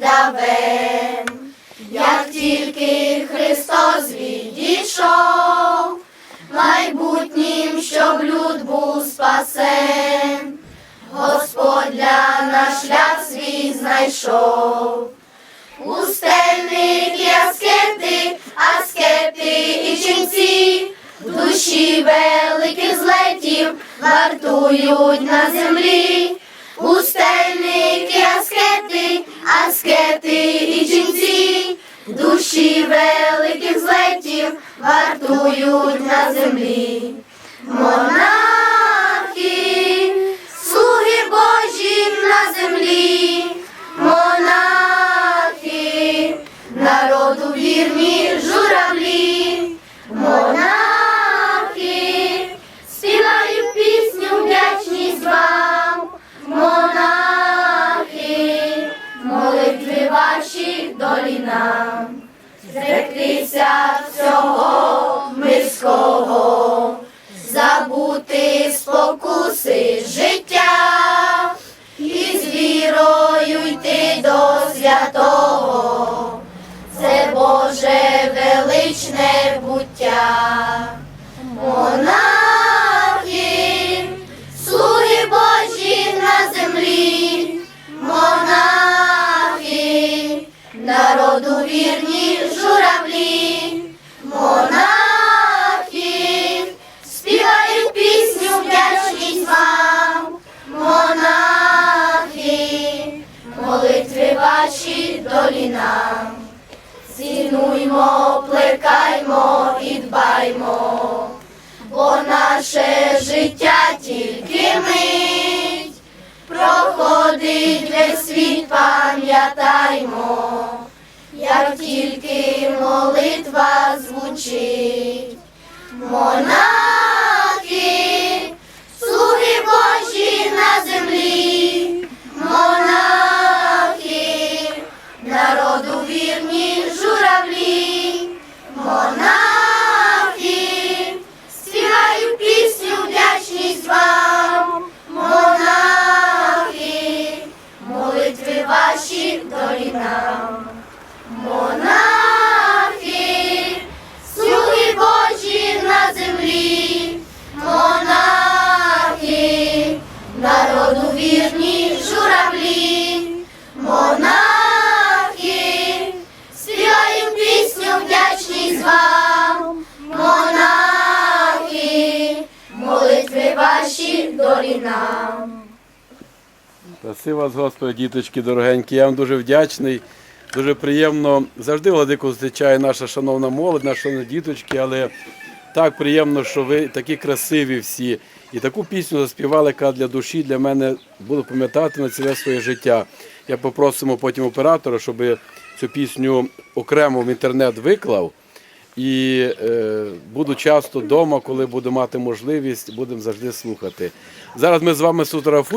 давен, як тільки Христос відійшов, майбутнім, щоб люд був спасен, Господь для нас шлях свій знайшов. Пустельники, аскети, аскети і ченці, душі великих злетів вартують на землі. Пустельники, аскети, і ченці, душі великих злетів вартують на землі. Монахи, зреклися всього мирського забути спокуси життя і з вірою йти до святого. Це Боже величне буття. Монахи, молитви ваші долі нам. Цінуймо, плекаймо і дбаймо, бо наше життя тільки мить, проходить весь світ, пам'ятаймо, як тільки молитва звучить. Монахи, ваші долі нам. Монахи, слуги Божі на землі, монахи, народу вірні журавлі, монахи, співаю пісню вдячність вам, монахи, молитви ваші долі нам. Спаси вас, Господи, діточки дорогенькі. Я вам дуже вдячний. Дуже приємно. Завжди владику зустрічає наша шановна молодь, наші шановні діточки, але так приємно, що ви такі красиві всі. І таку пісню заспівали, яка для душі, для мене буду пам'ятати на ціле своє життя. Я попросимо потім оператора, щоб цю пісню окремо в інтернет виклав. І е, буду часто вдома, коли буду мати можливість, будемо завжди слухати. Зараз ми з вами сфотографуємо.